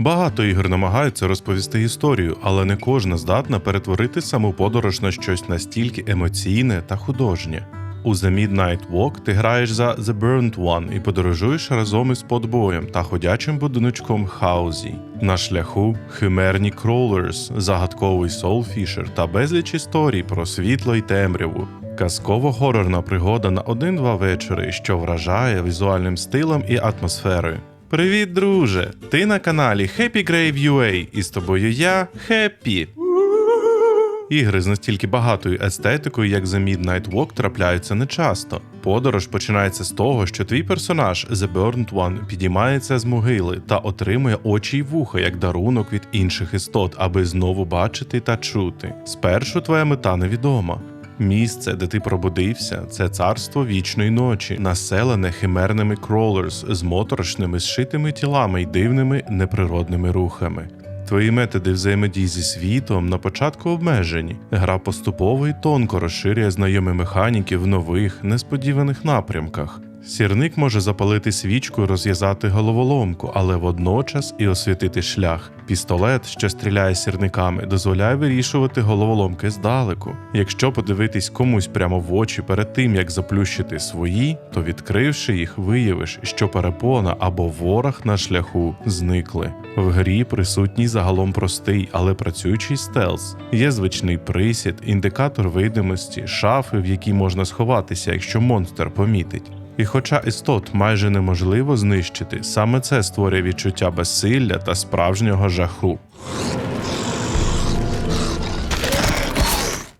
Багато ігор намагаються розповісти історію, але не кожна здатна перетворити саму подорож на щось настільки емоційне та художнє. У The Midnight Walk ти граєш за The Burnt One і подорожуєш разом із подбоєм та ходячим будиночком Хаузі. На шляху химерні Crawlers, загадковий Soulfisher та безліч історій про світло й темряву. Казково-хорорна пригода на один-два вечори, що вражає візуальним стилем і атмосферою. Привіт, друже! Ти на каналі Happy Grave UA і з тобою я Хеппі. Ігри з настільки багатою естетикою, як The Midnight Walk, трапляються нечасто. Подорож починається з того, що твій персонаж The Burnt One підіймається з могили та отримує очі й вуха як дарунок від інших істот, аби знову бачити та чути. Спершу твоя мета невідома. Місце, де ти пробудився, це царство вічної ночі, населене химерними кролерс з моторошними зшитими тілами й дивними неприродними рухами. Твої методи взаємодії зі світом на початку обмежені. Гра поступово і тонко розширює знайомі механіки в нових, несподіваних напрямках. Сірник може запалити свічку і розв'язати головоломку, але водночас і освітити шлях. Пістолет, що стріляє сірниками, дозволяє вирішувати головоломки здалеку. Якщо подивитись комусь прямо в очі перед тим, як заплющити свої, то відкривши їх, виявиш, що перепона або ворог на шляху зникли. В грі присутній загалом простий, але працюючий стелс. Є звичний присід, індикатор видимості, шафи, в які можна сховатися, якщо монстр помітить. І хоча істот майже неможливо знищити, саме це створює відчуття безсилля та справжнього жаху.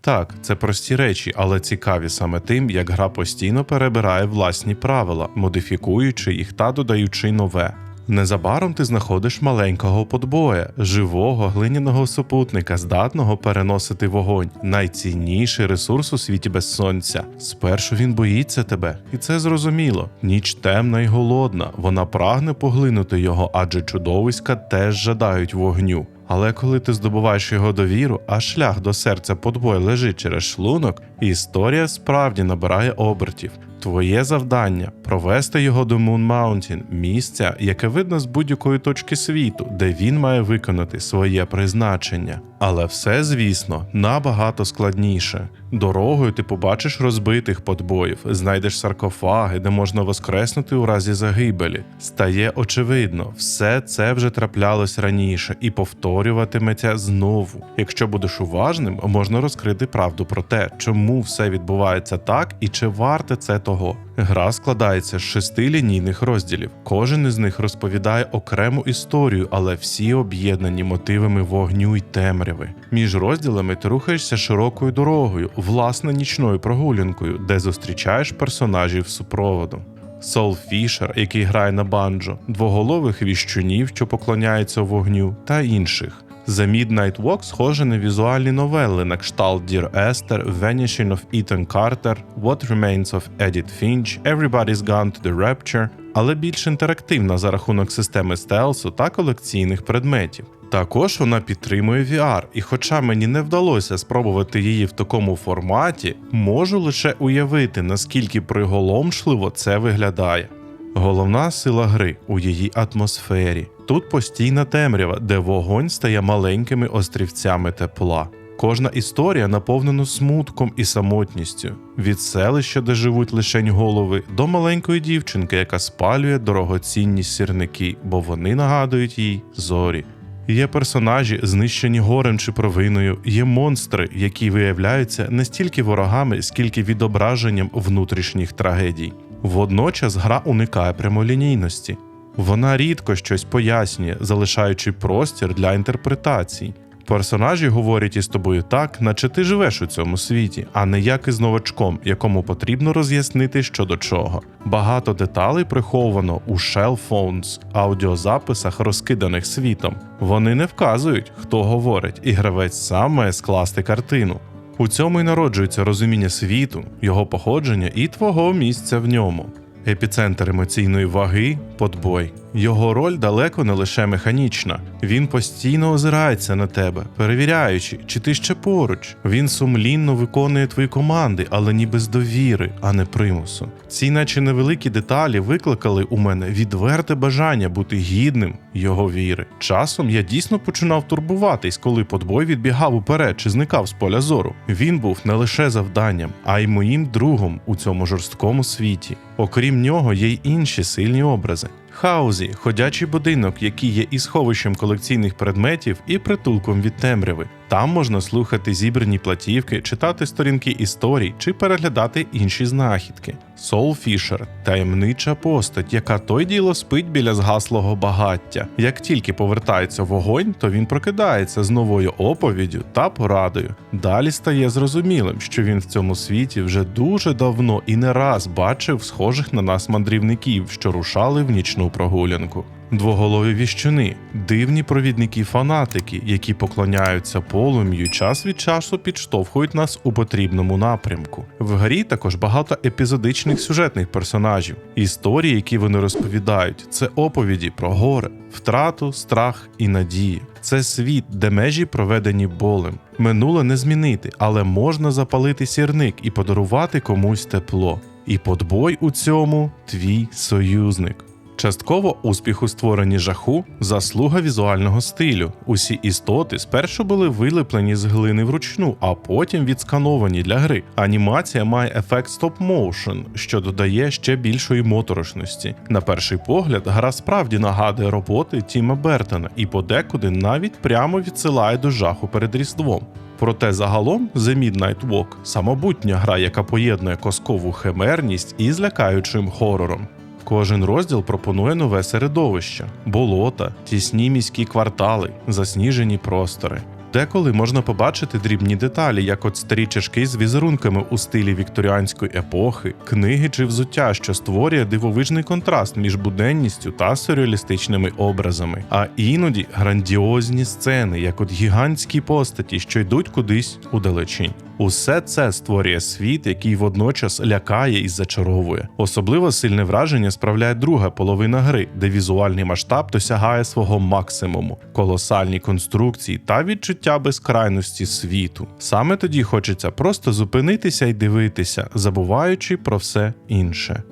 Так, це прості речі, але цікаві саме тим, як гра постійно перебирає власні правила, модифікуючи їх та додаючи нове. Незабаром ти знаходиш маленького подбоя, живого глиняного супутника, здатного переносити вогонь, найцінніший ресурс у світі без сонця. Спершу він боїться тебе, і це зрозуміло. Ніч темна і голодна, вона прагне поглинути його, адже чудовиська теж жадають вогню. Але коли ти здобуваєш його довіру, а шлях до серця подбой лежить через шлунок, історія справді набирає обертів. Твоє завдання провести його до Moon Mountain, місця, яке видно з будь-якої точки світу, де він має виконати своє призначення. Але все, звісно, набагато складніше. Дорогою ти побачиш розбитих подбоїв, знайдеш саркофаги, де можна воскреснути у разі загибелі. Стає очевидно, все це вже траплялось раніше і повторюватиметься знову. Якщо будеш уважним, можна розкрити правду про те, чому все відбувається так і чи варте це того. Гра складається з шести лінійних розділів. Кожен із них розповідає окрему історію, але всі об'єднані мотивами вогню й темряви. Між розділами ти рухаєшся широкою дорогою, власне нічною прогулянкою, де зустрічаєш персонажів супроводу. Сол Фішер, який грає на банджо, двоголових віщунів, що поклоняються вогню, та інших. The Midnight Walk схоже на візуальні новели на кшталт Dear Esther, Vanishing of Ethan Carter, What Remains of Edith Finch, Everybody's Gone to the Rapture, але більш інтерактивна за рахунок системи стелсу та колекційних предметів. Також вона підтримує VR, і хоча мені не вдалося спробувати її в такому форматі, можу лише уявити, наскільки приголомшливо це виглядає. Головна сила гри у її атмосфері. Тут постійна темрява, де вогонь стає маленькими острівцями тепла. Кожна історія наповнена смутком і самотністю від селища, де живуть лишень голови, до маленької дівчинки, яка спалює дорогоцінні сірники, бо вони нагадують їй зорі. Є персонажі, знищені горем чи провиною, є монстри, які виявляються не стільки ворогами, скільки відображенням внутрішніх трагедій. Водночас гра уникає прямолінійності. Вона рідко щось пояснює, залишаючи простір для інтерпретацій. Персонажі говорять із тобою так, наче ти живеш у цьому світі, а не як із новачком, якому потрібно роз'яснити що до чого. Багато деталей приховано у shell phones, аудіозаписах, розкиданих світом. Вони не вказують, хто говорить, і гравець сам має скласти картину. У цьому й народжується розуміння світу, його походження і твого місця в ньому. Епіцентр емоційної ваги подбой. Його роль далеко не лише механічна. Він постійно озирається на тебе, перевіряючи, чи ти ще поруч. Він сумлінно виконує твої команди, але ніби з довіри, а не примусу. Ці, наче невеликі деталі, викликали у мене відверте бажання бути гідним його віри. Часом я дійсно починав турбуватись, коли подбой відбігав уперед чи зникав з поля зору. Він був не лише завданням, а й моїм другом у цьому жорсткому світі. Окрім нього, є й інші сильні образи. Хаузі ходячий будинок, який є і сховищем колекційних предметів, і притулком від темряви. Там можна слухати зібрані платівки, читати сторінки історій чи переглядати інші знахідки. Сол Фішер таємнича постать, яка той діло спить біля згаслого багаття. Як тільки повертається вогонь, то він прокидається з новою оповіддю та порадою. Далі стає зрозумілим, що він в цьому світі вже дуже давно і не раз бачив схожих на нас мандрівників, що рушали в нічну прогулянку. Двоголові віщуни, дивні провідники-фанатики, які поклоняються полум'ю, час від часу підштовхують нас у потрібному напрямку. В грі також багато епізодичних сюжетних персонажів. Історії, які вони розповідають, це оповіді про горе, втрату, страх і надію. Це світ, де межі проведені болем. Минуле не змінити, але можна запалити сірник і подарувати комусь тепло. І подбой у цьому твій союзник. Частково успіх у створенні жаху заслуга візуального стилю. Усі істоти спершу були вилеплені з глини вручну, а потім відскановані для гри. Анімація має ефект стоп-моушен, що додає ще більшої моторошності. На перший погляд, гра справді нагадує роботи Тіма Бертона і подекуди навіть прямо відсилає до жаху перед Різдвом. Проте загалом The Midnight Walk – самобутня гра, яка поєднує коскову химерність із лякаючим хорором. Кожен розділ пропонує нове середовище: болота, тісні міські квартали, засніжені простори. Деколи можна побачити дрібні деталі, як от старі чашки з візерунками у стилі вікторіанської епохи, книги чи взуття, що створює дивовижний контраст між буденністю та сюрреалістичними образами, а іноді грандіозні сцени, як от гігантські постаті, що йдуть кудись у далечінь. Усе це створює світ, який водночас лякає і зачаровує. Особливо сильне враження справляє друга половина гри, де візуальний масштаб досягає свого максимуму, колосальні конструкції та відчуття безкрайності світу. Саме тоді хочеться просто зупинитися і дивитися, забуваючи про все інше.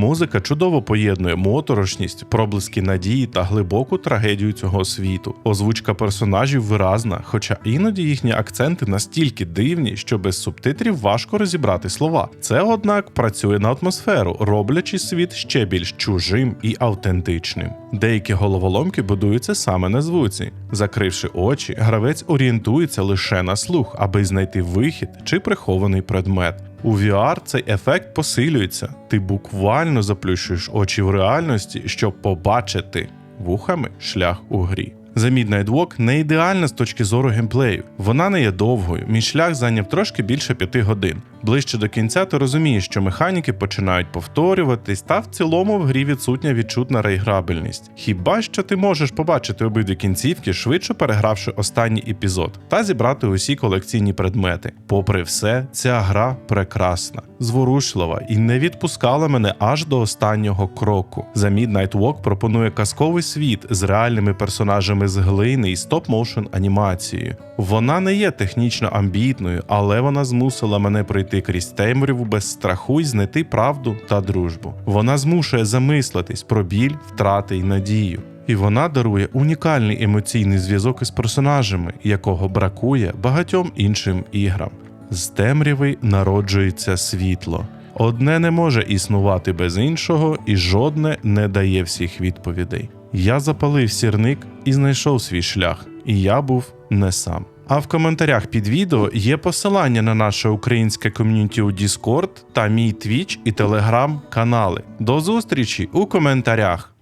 Музика чудово поєднує моторошність, проблиски надії та глибоку трагедію цього світу. Озвучка персонажів виразна, хоча іноді їхні акценти настільки дивні, що без субтитрів важко розібрати слова. Це, однак, працює на атмосферу, роблячи світ ще більш чужим і автентичним. Деякі головоломки будуються саме на звуці. Закривши очі, гравець орієнтується лише на слух, аби знайти вихід чи прихований предмет. У VR цей ефект посилюється. Ти буквально заплющуєш очі в реальності, щоб побачити вухами шлях у грі. The Midnight Walk не ідеальна з точки зору геймплею. Вона не є довгою. Мій шлях зайняв трошки більше п'яти годин. Ближче до кінця ти розумієш, що механіки починають повторюватись, та в цілому в грі відсутня відчутна реіграбельність. Хіба що ти можеш побачити обидві кінцівки, швидше перегравши останній епізод, та зібрати усі колекційні предмети. Попри все, ця гра прекрасна, зворушлива і не відпускала мене аж до останнього кроку. The Midnight Walk пропонує казковий світ з реальними персонажами з глини і стоп-моушен анімацією. Вона не є технічно амбітною, але вона змусила мене пройти крізь темряву без страху й знайти правду та дружбу. Вона змушує замислитись про біль, втрати й надію. І вона дарує унікальний емоційний зв'язок із персонажами, якого бракує багатьом іншим іграм. З темряви народжується світло. Одне не може існувати без іншого, і жодне не дає всіх відповідей. Я запалив сірник і знайшов свій шлях, і я був не сам. А в коментарях під відео є посилання на наше українське ком'юніті у Discord та мій Twitch і Telegram канали. До зустрічі у коментарях!